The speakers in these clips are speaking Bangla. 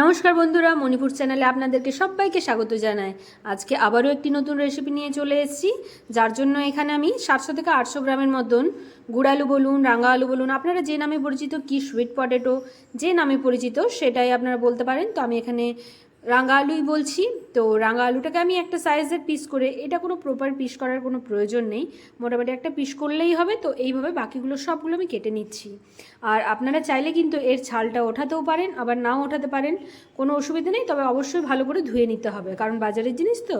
নমস্কার বন্ধুরা, মণিপুর চ্যানেলে আপনাদেরকে সবাইকে স্বাগত জানাই। আজকে আবারও একটি নতুন রেসিপি নিয়ে চলে এসেছি, যার জন্য এখানে আমি সাতশো থেকে আটশো গ্রামের মতন গুড়ালু বলুন, রাঙা আলু বলুন, আপনারা যে নামে পরিচিত কি সুইট পটেটো যে নামে পরিচিত সেটাই আপনারা বলতে পারেন। তো আমি এখানে রাঙা আলুই বলছি, তো রাঙা আলুটাকে আমি একটা সাইজের পিস করে, এটা কোনো প্রপার পিস করার কোনো প্রয়োজন নেই। মোটামুটি একটা পিস করলেই হবে, তো এইভাবে বাকিগুলো সবগুলো আমি কেটে নিচ্ছি। আর আপনারা চাইলে কিন্তু এর ছালটা ওঠাতেও পারেন, আবার নাও ওঠাতে পারেন, কোনো অসুবিধা নেই, তবে অবশ্যই ভালো করে ধুয়ে নিতে হবে, কারণ বাজারের জিনিস তো।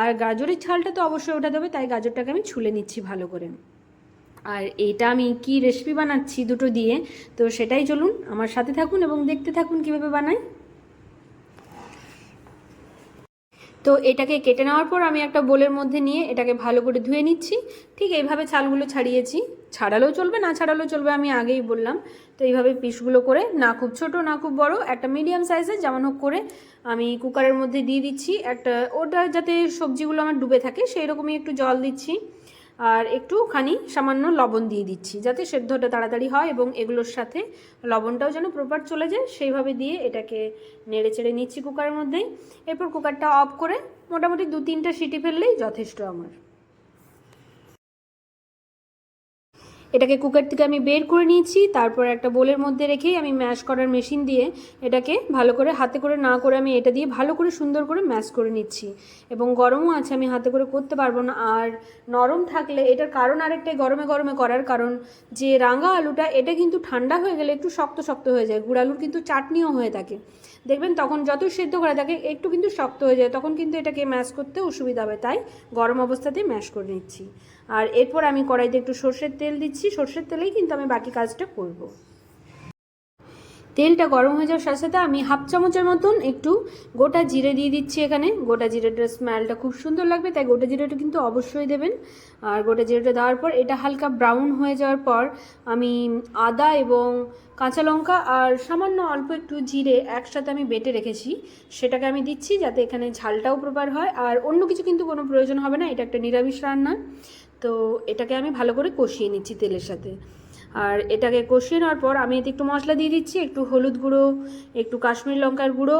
আর গাজরের ছালটা তো অবশ্যই ওঠাতে হবে, তাই গাজরটাকে আমি ছুলে নিচ্ছি ভালো করে। আর এটা আমি কি রেসিপি বানাচ্ছি দুটো দিয়ে, তো সেটাই চলুন, আমার সাথে থাকুন এবং দেখতে থাকুন কীভাবে বানাই। তো এটাকে কেটে নেওয়ার পর আমি একটা বোলের মধ্যে নিয়ে এটাকে ভালো করে ধুয়ে নিচ্ছি। ঠিক এইভাবে ছালগুলো ছাড়িয়েছি। ছাড়ালেও চলবে, না ছাড়ালেও চলবে আমি আগেই বললাম। তো এইভাবে পিসগুলো করে, না খুব ছোট, না খুব বড়, একটা মিডিয়াম সাইজের যেমন হোক করে আমি কুকারের মধ্যে দিয়ে দিচ্ছি। একটা ওটা যাতে সবজিগুলো আমার ডুবে থাকে সেই রকমই একটু জল দিচ্ছি। আর একটুখানি সামান্য লবণ দিয়ে দিচ্ছি, যাতে সেদ্ধটা তাড়াতাড়ি হয় এবং এগুলোর সাথে লবণটাও যেন প্রপার চলে যায়, সেইভাবে দিয়ে এটাকে নেড়ে চেড়ে নিচ্ছি কুকারের মধ্যেই। এরপর কুকারটা অফ করে মোটামুটি দু তিনটা সিটি ফেললেই যথেষ্ট আমার। এটাকে কুকার থেকে আমি বের করে নিয়েছি, তারপর একটা বোলের মধ্যে রেখেই আমি ম্যাশ করার মেশিন দিয়ে এটাকে ভালো করে হাতে করে না করে আমি এটা দিয়ে ভালো করে সুন্দর করে ম্যাশ করে নিচ্ছি। এবং গরমও আছে, আমি হাতে করে করতে পারব না। আর নরম থাকলে এটার কারণ আরেকটাই, গরমে গরমে করার কারণ, যে রাঙা আলুটা, এটা কিন্তু ঠান্ডা হয়ে গেলে একটু শক্ত শক্ত হয়ে যায়, গুড় আলুর কিন্তু চাটনিও হয়ে থাকে। দেখবেন তখন যতই সেদ্ধ করা থাকে, একটু কিন্তু শক্ত হয়ে যায়, তখন কিন্তু এটাকে ম্যাশ করতে অসুবিধা হবে। তাই গরম অবস্থাতেই ম্যাশ করে নিচ্ছি। আর এরপর আমি কড়াইতে একটু সর্ষের তেল দিচ্ছি। সর্ষের তেলেই কিন্তু আমি বাকি কাজটা করব। তেলটা গরম হয়ে যাওয়ার সাথে সাথে আমি হাফ চামচের মতন একটু গোটা জিরে দিয়ে দিচ্ছি এখানে। গোটা জিরেটার স্মেলটা খুব সুন্দর লাগবে, তাই গোটা জিরেটা কিন্তু অবশ্যই দেবেন। আর গোটা জিরেটা দেওয়ার পর এটা হালকা ব্রাউন হয়ে যাওয়ার পর আমি আদা এবং কাঁচা লঙ্কা আর সামান্য অল্প একটু জিরে একসাথে আমি বেটে রেখেছি। সেটাকে আমি দিচ্ছি যাতে এখানে ঝালটাও প্রপার হয়। আর অন্য কিছু কিন্তু কোনো প্রয়োজন হবে না, এটা একটা নিরামিষ রান্না। তো এটাকে আমি ভালো করে কষিয়ে নিচ্ছি তেলের সাথে। আর এটাকে কষিয়ে নেওয়ার পর আমি এতে একটু মশলা দিয়ে দিচ্ছি, একটু হলুদ গুঁড়ো, একটু কাশ্মীর লঙ্কার গুঁড়ো,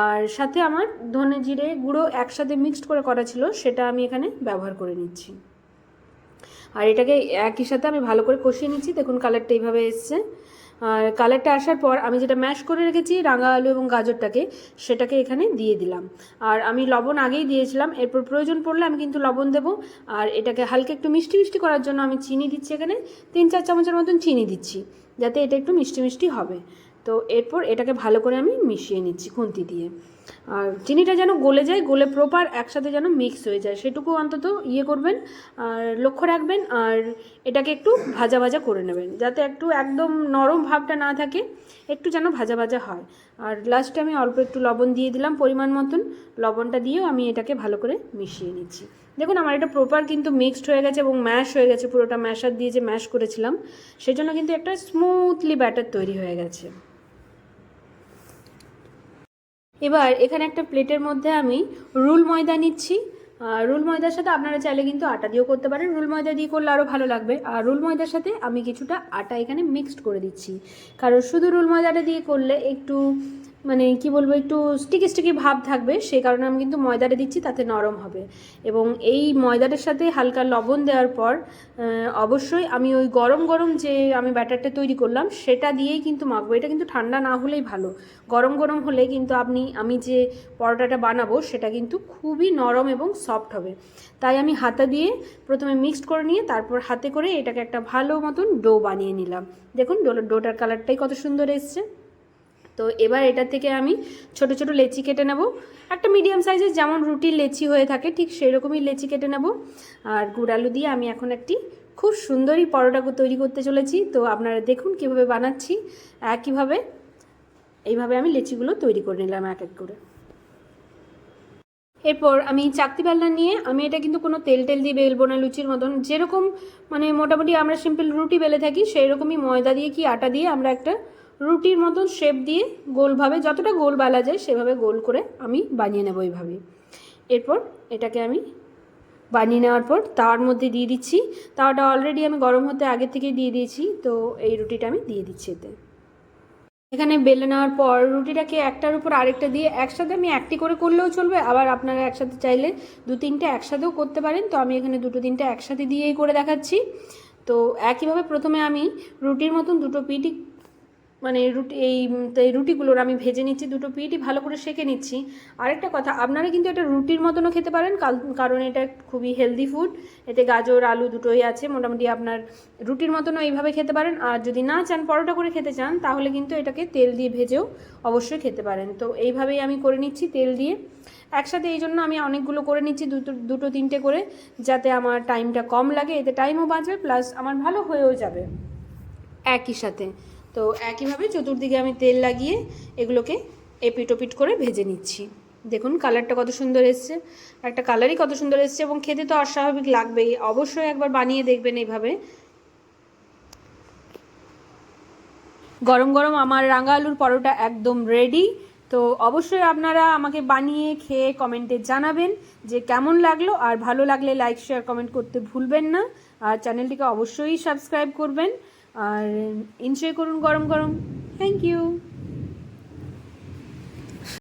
আর সাথে আমার ধনে জিরে গুঁড়ো একসাথে মিক্সড করে করা ছিল, সেটা আমি এখানে ব্যবহার করে নিচ্ছি। আর এটাকে একই সাথে আমি ভালো করে কষিয়ে নিচ্ছি, দেখুন কালারটা এইভাবে এসছে। আর কালারটা আসার পর আমি যেটা ম্যাশ করে রেখেছি রাঙা আলু এবং গাজরটাকে, সেটাকে এখানে দিয়ে দিলাম। আর আমি লবণ আগেই দিয়েছিলাম, এরপর প্রয়োজন পড়লে আমি কিন্তু লবণ দেবো। আর এটাকে হালকা একটু মিষ্টি মিষ্টি করার জন্য আমি চিনি দিচ্ছি এখানে, তিন চার চামচের মতন চিনি দিচ্ছি, যাতে এটা একটু মিষ্টি মিষ্টি হবে। তো এরপর এটাকে ভালো করে আমি মিশিয়ে নিচ্ছি খুন্তি দিয়ে। আর চিনিটা যেন গলে যায়, গলে প্রপার একসাথে যেন মিক্স হয়ে যায়, সেটুকু অন্তত ইয়ে করবেন আর লক্ষ্য রাখবেন আর এটাকে একটু ভাজা ভাজা করে নেবেন, যাতে একটু একদম নরম ভাবটা না থাকে, একটু যেন ভাজা ভাজা হয়। আর লাস্টে আমি অল্প একটু লবণ দিয়ে দিলাম পরিমাণ মতন, লবণটা দিয়েও আমি এটাকে ভালো করে মিশিয়ে নিচ্ছি। দেখুন আমার এটা প্রপার কিন্তু মিক্সড হয়ে গেছে এবং ম্যাশ হয়ে গেছে, পুরোটা ম্যাশার দিয়ে যে ম্যাশ করেছিলাম, সেজন্য কিন্তু একটা স্মুথলি ব্যাটার তৈরি হয়ে গেছে। এবার এখানে একটা প্লেটের মধ্যে আমি রুল ময়দা নিচ্ছি। আর রুল ময়দার সাথে আপনারা চাইলে কিন্তু আটা দিয়েও করতে পারেন। রুল ময়দা দিয়ে করলে আরও ভালো লাগবে। আর রুল ময়দার সাথে আমি কিছুটা আটা এখানে মিক্সড করে দিচ্ছি। কারণ শুধু রুল ময়দাটা দিয়ে করলে একটু মানে কি বলব, একটু স্টিকি স্টিকি ভাব থাকবে সেই কারণে আমি কিন্তু ময়দাটা দিচ্ছি, তাতে নরম হবে। এবং এই ময়দাটার সাথে হালকা লবণ দেওয়ার পর অবশ্যই আমি ওই গরম গরম যে আমি ব্যাটারটা তৈরি করলাম, সেটা দিয়েই কিন্তু মাখবো। এটা কিন্তু ঠান্ডা না হলেই ভালো। গরম গরম হলে কিন্তু আপনি, আমি যে পরোটাটা বানাবো, সেটা কিন্তু খুবই নরম এবং সফট হবে। তাই আমি হাতা দিয়ে প্রথমে মিক্সড করে নিয়ে, তারপর হাতে করে এটাকে একটা ভালো মতন ডো বানিয়ে নিলাম। দেখুন ডোটার কালারটাই কত সুন্দর এসছে। তো এবার এটা থেকে আমি ছোট ছোট লেচি কেটে নেব। একটা মিডিয়াম সাইজের যেমন রুটির লেচি হয়ে থাকে, ঠিক সেই রকমই লেচি কেটে নেব। আর গুড় আলু দিয়ে আমি এখন একটি খুব সুন্দরই পরোটা তৈরি করতে চলেছি। তো আপনারা দেখুন কীভাবে বানাচ্ছি, একইভাবে এইভাবে আমি লেচিগুলো তৈরি করে নিলাম এক এক করে। এরপর আমি চাকতি বেলনা নিয়ে আমি এটা কিন্তু কোনো তেল টেল দিয়ে বেলবো না, লুচির মতন। যেরকম মানে মোটামুটি আমরা সিম্পল রুটি বেলে থাকি সেই রকমই ময়দা দিয়ে কি আটা দিয়ে আমরা একটা রুটির মতন শেপ দিয়ে গোলভাবে, যতটা গোল বেলা যায় সেভাবে গোল করে আমি বানিয়ে নেব এইভাবে এরপর এটাকে আমি বানিয়ে নেওয়ার পর তাওয়ার মধ্যে দিয়ে দিচ্ছি। তাওয়াটা অলরেডি আমি গরম হতে আগে থেকে দিয়ে দিয়েছি, তো এই রুটিটা আমি দিয়ে দিচ্ছি এতে। এখানে বেলে নেওয়ার পর রুটিটাকে একটার উপর আরেকটা দিয়ে একসাথে আমি একটি করে করলেও চলবে, আবার আপনারা একসাথে চাইলে দু তিনটে একসাথেও করতে পারেন। তো আমি এখানে দুটো তিনটে একসাথে দিয়েই করে দেখাচ্ছি। তো একইভাবে প্রথমে আমি রুটির মতন দুটো পিঠই মানে রুটি, এই এই রুটিগুলোর আমি ভেজে নিচ্ছি দুটো পিঠই ভালো করে সেঁকে নিচ্ছি। আরেকটা কথা, আপনারা কিন্তু এটা রুটির মতনও খেতে পারেন কারণ এটা খুবই হেলদি ফুড এতে গাজর, আলু দুটোই আছে, মোটামুটি আপনার রুটির মতনও এইভাবে খেতে পারেন। আর যদি না চান পরোটা করে খেতে চান, তাহলে কিন্তু এটাকে তেল দিয়ে ভেজেও অবশ্যই খেতে পারেন। তো এইভাবেই আমি করে নিচ্ছি তেল দিয়ে। একসাথে এই জন্য আমি অনেকগুলো করে নিচ্ছি, দুটো দুটো, তিনটে করে, যাতে আমার টাইমটা কম লাগে, এতে টাইমও বাঁচবে প্লাস আমার ভালো হয়েও যাবে। একই সাথে। তো একইভাবে চতুর্দিকে আমি তেল লাগিয়ে এগুলোকে এপিট ওপিট করে ভেজে নিচ্ছি। দেখুন কালারটা কত সুন্দর এসছে। একটা কালারই কত সুন্দর এসছে এবং খেতে তো অস্বাভাবিক লাগবেই। অবশ্যই একবার বানিয়ে দেখবেন এইভাবে। গরম গরম আমার রাঙা আলুর পরোটা একদম রেডি তো অবশ্যই আপনারা আমাকে বানিয়ে খেয়ে কমেন্টে জানাবেন যে কেমন লাগল। আর ভালো লাগলে লাইক শেয়ার কমেন্ট করতে ভুলবেন না। আর চ্যানেলটিকে অবশ্যই সাবস্ক্রাইব করবেন। আর এনজয় করুন গরম গরম। Thank you